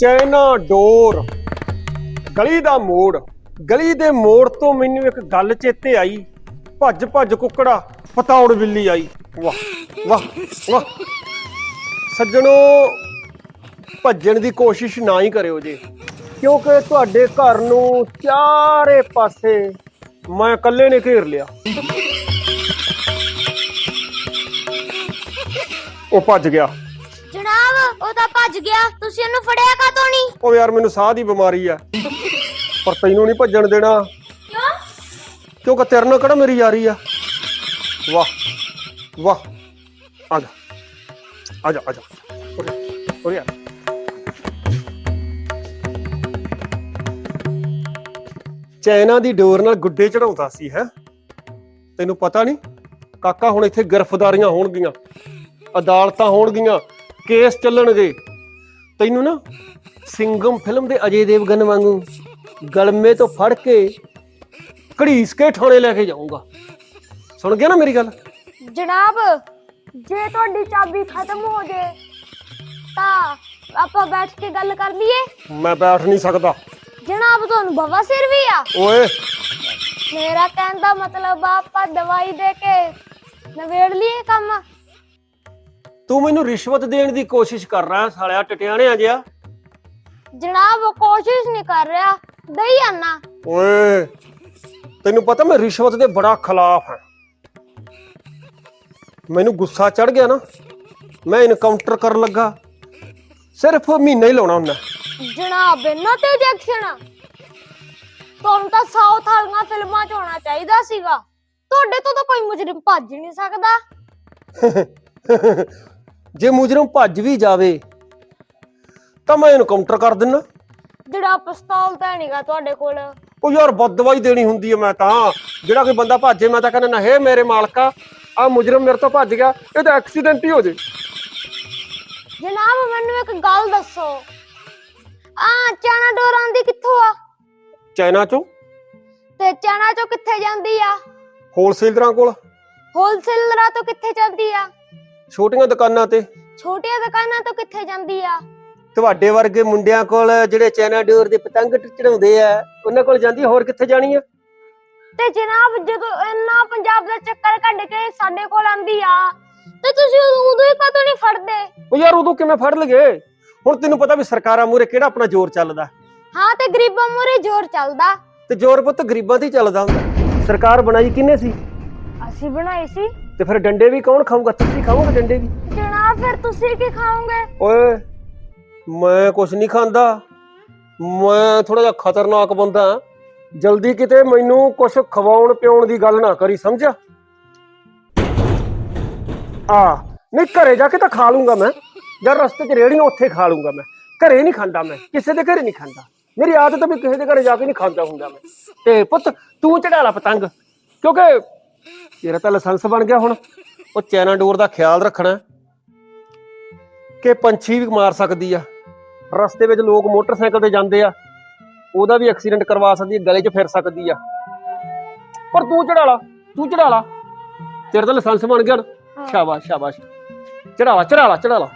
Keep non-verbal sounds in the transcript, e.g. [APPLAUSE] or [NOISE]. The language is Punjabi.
ਚੈਨਾ ਡੋਰ। ਗਲੀ ਦਾ ਮੋੜ। ਗਲੀ ਦੇ ਮੋੜ ਤੋਂ ਮੈਨੂੰ ਇੱਕ ਗੱਲ ਚੇਤੇ ਆਈ। ਭੱਜ ਭੱਜ ਕੁੱਕੜਾ ਪਤੌੜ ਬਿੱਲੀ ਆਈ। ਵਾਹ ਵਾਹ ਵਾਹ। ਸੱਜਣੋ, ਭੱਜਣ ਦੀ ਕੋਸ਼ਿਸ਼ ਨਾ ਹੀ ਕਰਿਓ ਜੇ। ਕਿਉਂਕਿ ਤੁਹਾਡੇ ਘਰ ਨੂੰ ਚਾਰੇ ਪਾਸੇ ਮੈਂ ਇਕੱਲੇ ਨੇ ਘੇਰ ਲਿਆ। ਉਹ ਭੱਜ ਗਿਆ। ਉਹ ਤਾਂ ਭੱਜ ਗਿਆ। ਤੁਸੀਂ ਉਹਨੂੰ ਫੜਿਆ ਕਾਤੋਂ ਨਹੀਂ ਉਹ ਯਾਰ ਮੈਨੂੰ ਸਾਹ ਦੀ ਬਿਮਾਰੀ ਆ। ਪਰ ਤੈਨੂੰ ਨਹੀਂ ਭੱਜਣ ਦੇਣਾ। ਕਿਉਂ? ਕਿਉਂਕਿ ਤੇਰੇ ਨਾਲ ਕਿਹੜਾ ਮੇਰੀ ਯਾਰੀ ਆ? ਵਾਹ ਵਾਹ। ਆ ਜਾ। ਆ ਜਾ ਆ ਜਾ। ਉਰੇ, ਆ। ਚੈਨਾ ਦੀ ਡੋਰ ਨਾਲ ਗੁੱਡੇ ਚੜਾਉਂਦਾ ਸੀ ਹੈ? ਤੈਨੂੰ ਪਤਾ ਨਹੀਂ ਕਾਕਾ ਹੁਣ ਇੱਥੇ ਗ੍ਰਿਫਤਾਰੀਆਂ ਹੋਣਗੀਆਂ। ਅਦਾਲਤਾਂ ਹੋਣਗੀਆਂ। ਕੇਸ ਚੱਲਣਗੇ। ਤੈਨੂੰ ਨਾ ਸਿੰਗਮ ਫਿਲਮ ਦੇ ਅਜੇ ਦੇਵਗਨ ਵਾਂਗੂ ਗਲਮੇ ਤੋਂ ਫੜ ਕੇ ਘੜੀਸ ਕੇ ਥਾਣੇ ਲੈ ਕੇ ਜਾਊਂਗਾ। ਸੁਣ ਗਿਆ ਨਾ ਮੇਰੀ ਗੱਲ? ਜਨਾਬ ਜੇ ਤੁਹਾਡੀ ਚਾਬੀ ਖਤਮ ਹੋ ਜੇ ਤਾਂ ਆਪਾਂ ਬੈਠ ਕੇ ਗੱਲ ਕਰ ਲਈਏ। ਮੈਂ ਬੈਠ ਨਹੀਂ ਸਕਦਾ। ਜਨਾਬ ਤੁਹਾਨੂੰ ਬਵਾ ਸਿਰ ਵੀ ਆ। ਓਏ। ਮੇਰਾ ਕਹਿਣ ਦਾ ਮਤਲਬ ਆ ਆਪਾਂ ਦਵਾਈ ਦੇ ਕੇ ਨਵੇੜ ਲਈਏ ਕੰਮ। ਤੂੰ ਮੈਨੂੰ ਰਿਸ਼ਵਤ ਦੇਣ ਦੀ ਕੋਸ਼ਿਸ਼ ਕਰ ਰਿਹਾ ਸਾਲਿਆ ਟਟਿਆਣਿਆ ਜਿਆ ਜਨਾਬ ਉਹ ਕੋਸ਼ਿਸ਼ ਨਹੀਂ ਕਰ ਰਿਹਾ। ਦਈ ਆਨਾ। ਓਏ ਤੈਨੂੰ ਪਤਾ ਮੈਂ ਰਿਸ਼ਵਤ ਦੇ ਬੜਾ ਖਿਲਾਫ ਹਾਂ। ਮੈਨੂੰ ਗੁੱਸਾ ਚੜ ਗਿਆ ਨਾ ਮੈਂ ਇਨਕਾਊਂਟਰ ਕਰਨ ਲੱਗਾ। ਸਿਰਫ ਮਹੀਨਾ ਹੀ ਲਾਉਣਾ ਹੁੰਦਾ। ਜਨਾਬ ਇਹਨਾਂ ਤੇ ਐਕਸ਼ਨ ਤੁਹਾਨੂੰ ਤਾਂ ਸਾਊਥ ਵਾਲੀਆਂ ਫਿਲਮਾਂ ਚ ਹੋਣਾ ਚਾਹੀਦਾ ਸੀਗਾ। ਤੁਹਾਡੇ ਤੋਂ ਤਾਂ ਕੋਈ ਮੁਜਰਮ ਭੱਜ ਨਹੀਂ ਸਕਦਾ। [LAUGHS] ਜੇ ਮੁਜਰਮ ਭੱਜ ਵੀ ਜਾਵੇ ਤਾਂ ਮੈਂ ਇਨਕਾਊਂਟਰ ਕਰ ਦਿੰਨਾ। ਜਿਹੜਾ ਪਿਸਤੌਲ ਤਾਂ ਨਹੀਂਗਾ ਤੁਹਾਡੇ ਕੋਲ। ਉਹ ਯਾਰ ਬਦਦਵਾਈ ਦੇਣੀ ਹੁੰਦੀ ਹੈ ਮੈਂ ਤਾਂ। ਜਿਹੜਾ ਕੋਈ ਬੰਦਾ ਭਾਜੇ ਮੈਂ ਤਾਂ ਕਹਿੰਦਾ ਨਾ ਹੇ ਮੇਰੇ ਮਾਲਕਾ ਆ ਮੁਜਰਮ ਮੇਰੇ ਤੋਂ ਭੱਜ ਗਿਆ ਇਹ ਤਾਂ ਐਕਸੀਡੈਂਟ ਹੀ ਹੋ ਜੇ। ਜਨਾਬ ਮੈਨੂੰ ਇੱਕ ਗੱਲ ਦੱਸੋ। ਆ ਚਾਣਾ ਡੋਰ ਆਂਦੀ ਕਿੱਥੋਂ ਆ? ਚਾਈਨਾ ਚੋਂ? ਤੇ ਚਾਣਾ ਚੋਂ ਕਿੱਥੇ ਜਾਂਦੀ ਆ? ਹੋਲਸੇਲਰਾਂ ਕੋਲ। ਹੋਲਸੇਲਰਾਂ ਤੋਂ ਕਿੱਥੇ ਜਾਂਦੀ ਆ? ਛੋਟੀਆਂ ਦੁਕਾਨਾਂ ਤੇ? ਛੋਟੀਆਂ ਦੁਕਾਨਾਂ ਤੋਂ ਕਿੱਥੇ ਜਾਂਦੀ ਆ? ਤੁਹਾਡੇ ਵਰਗੇ ਮੁੰਡਿਆਂ ਕੋਲ ਜਿਹੜੇ ਚਾਈਨਾ ਡੋਰ ਦੇ ਪਤੰਗ ਚੜਾਉਂਦੇ ਆ ਉਹਨਾਂ ਕੋਲ ਜਾਂਦੀ ਹੋਰ ਕਿੱਥੇ ਜਾਣੀ ਆ? ਤੇ ਜਨਾਬ ਜਦੋਂ ਇੰਨਾ ਪੰਜਾਬ ਦਾ ਚੱਕਰ ਕੱਢ ਕੇ ਸਾਡੇ ਕੋਲ ਆਂਦੀ ਆ ਤੇ ਤੁਸੀਂ ਉਦੋਂ ਉਦੋਂ ਹੀ ਕਦੋਂ ਨਹੀਂ ਫੜਦੇ? ਉਹ ਯਾਰ ਉਦੋਂ ਕਿਵੇਂ ਫੜ ਲਗੇ? ਹੁਣ ਤੈਨੂੰ ਪਤਾ ਵੀ ਸਰਕਾਰਾਂ ਮੂਰੇ ਕਿਹੜਾ ਆਪਣਾ ਜ਼ੋਰ ਚੱਲਦਾ। ਹਾਂ ਤੇ ਗਰੀਬਾਂ ਮੂਰੇ ਜ਼ੋਰ ਚੱਲਦਾ। ਤੇ ਜ਼ੋਰ ਪੁੱਤ ਗਰੀਬਾਂ ਤੇ ਹੀ ਚੱਲਦਾ ਹੁੰਦਾ। ਸਰਕਾਰ ਬਣਾਈ ਕਿਹਨੇ ਸੀ? ਅਸੀਂ ਬਣਾਈ ਸੀ। ਤੇ ਫਿਰ ਡੰਡੇ ਵੀ ਕੌਣ ਖਾਊਗਾ? ਤੁਸੀਂ ਖਾਓਗੇ ਡੰਡੇ ਵੀ? ਜਨਾਬ ਫਿਰ ਤੁਸੀਂ ਕੀ ਖਾਓਗੇ? ਓਏ ਮੈਂ ਕੁਛ ਨਹੀਂ ਖਾਂਦਾ। ਮੈਂ ਥੋੜਾ ਜਿਹਾ ਖਤਰਨਾਕ ਬੰਦਾ ਹਾਂ। ਜਲਦੀ ਕਿਤੇ ਮੈਨੂੰ ਕੁਛ ਖਵਾਉਣ ਪਿਉਣ ਦੀ ਗੱਲ ਨਾ ਕਰੀ ਸਮਝਿਆ? ਆ ਨਹੀਂ ਘਰੇ ਜਾ ਕੇ ਤਾਂ ਖਾ ਲੂੰਗਾ ਮੈਂ। ਜਦ ਰਸਤੇ 'ਚ ਰੇੜੀ ਉੱਥੇ ਖਾ ਲੂੰਗਾ ਮੈਂ। ਘਰੇ ਨਹੀਂ ਖਾਂਦਾ ਮੈਂ। ਕਿਸੇ ਦੇ ਘਰੇ ਨਹੀਂ ਖਾਂਦਾ। ਮੇਰੀ ਆਦਤ ਵੀ ਕਿਸੇ ਦੇ ਘਰੇ ਜਾ ਕੇ ਨਹੀਂ ਖਾਂਦਾ ਹੁੰਦਾ ਮੈਂ। ਤੇ ਪੁੱਤ ਤੂੰ ਚੜਾ ਲਾ ਪਤੰਗ। ਕਿਉਂਕਿ ਤੇਰਾ ਤਾਂ ਲਾਇਸੈਂਸ ਬਣ ਗਿਆ ਹੁਣ। ਉਹ ਚੈਨਾ ਡੋਰ ਦਾ ਖਿਆਲ ਰੱਖਣਾ ਕਿ ਪੰਛੀ ਵੀ ਮਾਰ ਸਕਦੀ ਆ। ਰਸਤੇ ਵਿੱਚ ਲੋਕ ਮੋਟਰਸਾਈਕਲ ਤੇ ਜਾਂਦੇ ਆ। ਉਹਦਾ ਵੀ ਐਕਸੀਡੈਂਟ ਕਰਵਾ ਸਕਦੀ ਹੈ ਗਲੇ 'ਚ ਫਿਰ ਸਕਦੀ ਆ। ਪਰ ਤੂੰ ਚੜਾ ਲਾ ਤੂੰ ਚੜਾ ਲਾ। ਤੇਰਾ ਤਾਂ ਲਾਇਸੈਂਸ ਬਣ ਗਿਆ। ਸ਼ਾਬਾਸ਼ ਸ਼ਾਬਾਸ਼। ਚੜਾਵਾ ਚੜਾ ਲਾ ਚੜਾ ਲਾ।